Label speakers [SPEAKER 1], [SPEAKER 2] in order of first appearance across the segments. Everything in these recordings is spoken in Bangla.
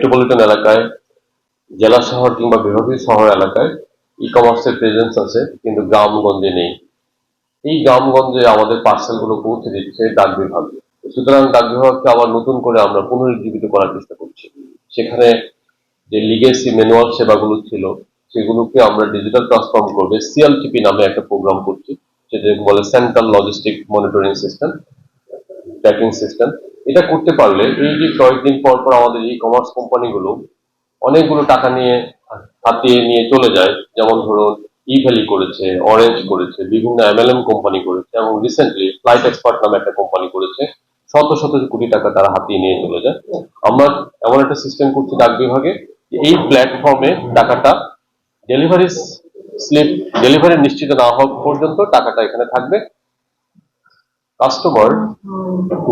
[SPEAKER 1] মেট্রোপলিটন এলাকায়, জেলা শহর কিংবা বিভাগীয় শহর এলাকায় ই কমার্সের প্রেজেন্স আছে, কিন্তু গ্রামগঞ্জে নেই। এই গ্রামগঞ্জে আমাদের পার্সেলগুলো পৌঁছে দিচ্ছে ডাক বিভাগ। সুতরাং ডাক বিভাগকে আবার নতুন করে আমরা পুনরুজ্জীবিত করার চেষ্টা করছি। সেখানে যে লিগেসি ম্যানুয়াল সেবাগুলো ছিল, সেগুলোকে আমরা ডিজিটাল ট্রান্সফর্ম করবে সিএলটিপি নামে একটা প্রোগ্রাম করছি যেটাকে বলে central logistic monitoring system tracking system এটা করতে পারলে এই যে কয়েকদিন পর পর আমাদের ই কমার্স কোম্পানিগুলো অনেকগুলো টাকা নিয়ে হাতিয়ে নিয়ে চলে যায়। যেমন ধরুন ই ভ্যালি করেছে অরেঞ্জ করেছে, বিভিন্ন এমএলএম কোম্পানি করেছে এবং রিসেন্টলি ফ্লাইট এক্সপার্ট নামে একটা কোম্পানি করেছে। শত শত কোটি টাকা তারা হাতিয়ে নিয়ে চলে যায়। আমরা এমন একটা সিস্টেম করছি ডাক বিভাগে এই প্ল্যাটফর্মে টাকাটা ডেলিভারি স্লিপ ডেলিভারি নিশ্চিত না হওয়া পর্যন্ত টাকাটা এখানে থাকবে। কাস্টমার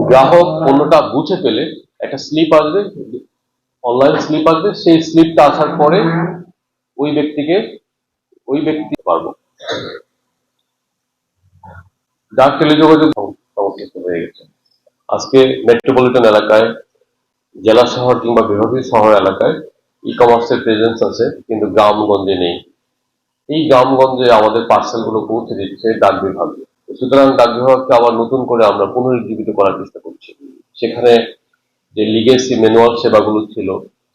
[SPEAKER 1] গ্রাহক পণ্যটা বুঝে পেলে একটা স্লিপ আসবে অনলাইন স্লিপ আসবে সেই স্লিপটা আসার পরে ওই ব্যক্তিকে ওই ব্যক্তি পারব। ডাক টেলিযোগাযোগ সমস্যা হয়ে গেছে। আজকে মেট্রোপলিটন এলাকায় জেলা শহর কিংবা বিভাগীয় শহর এলাকায় ই কমার্সের প্রেজেন্স আছে কিন্তু গ্রামগঞ্জে নেই। এই গ্রামগঞ্জে আমাদের পার্সেলগুলো পৌঁছে দিচ্ছে ডাক বিভাগ। সুতরাং ডাক বিভাগকে আবার নতুন করে আমরা পুনরুজ্জীবিত করার চেষ্টা করছি। সেখানে যে লিগেসি ম্যানুয়াল সেবাগুলো ছিল,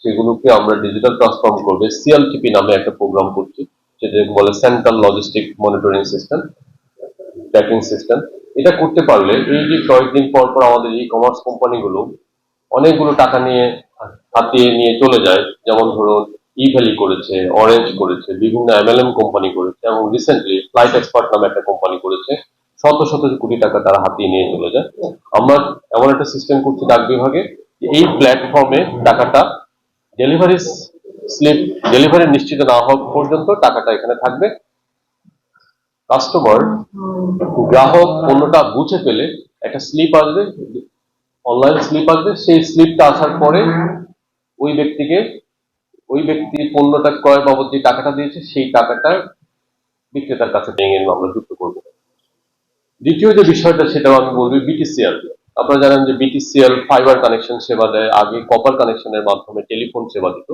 [SPEAKER 1] সেগুলোকে আমরা ডিজিটাল ট্রান্সফর্ম করবে সিএলটিপি নামে একটা প্রোগ্রাম করছি যেটাকে বলে central logistic monitoring system tracking system এটা করতে পারলে এই যে কয়েকদিন পর পর আমাদের ই কমার্স কোম্পানিগুলো অনেকগুলো টাকা নিয়ে হাতিয়ে নিয়ে চলে যায়। যেমন ধরুন ই ভ্যালি করেছে অরেঞ্জ করেছে, বিভিন্ন এমএলএম কোম্পানি করেছে এবং রিসেন্টলি ফ্লাইট এক্সপার্ট নামে একটা কোম্পানি করেছে। শত শত কোটি টাকা তারা হাতিয়ে নিয়ে চলে যায়। আমরা এমন একটা সিস্টেম করছি ডাক বিভাগে এই প্ল্যাটফর্মে টাকাটা ডেলিভারি স্লিপ ডেলিভারি নিশ্চিত না হওয়া পর্যন্ত টাকাটা এখানে থাকবে। কাস্টমার গ্রাহক পণ্যটা বুঝে পেলে একটা স্লিপ আসবে অনলাইন স্লিপ আসবে, সেই স্লিপটা আসার পরে ওই ব্যক্তিকে, ওই ব্যক্তি পণ্যটা ক্রয় বাবদ যে টাকাটা দিয়েছে, সেই টাকাটা বিক্রেতার কাছে ভেঙে আমরা যুক্ত করব। দ্বিতীয় যে বিষয়টা সেটাও আমি বলব বিটিসিএল আপনারা জানেন যে বিটিসিএল ফাইবার কানেকশন সেবা দেয়, আগে কপার কানেকশনের মাধ্যমে টেলিফোন সেবা দিত।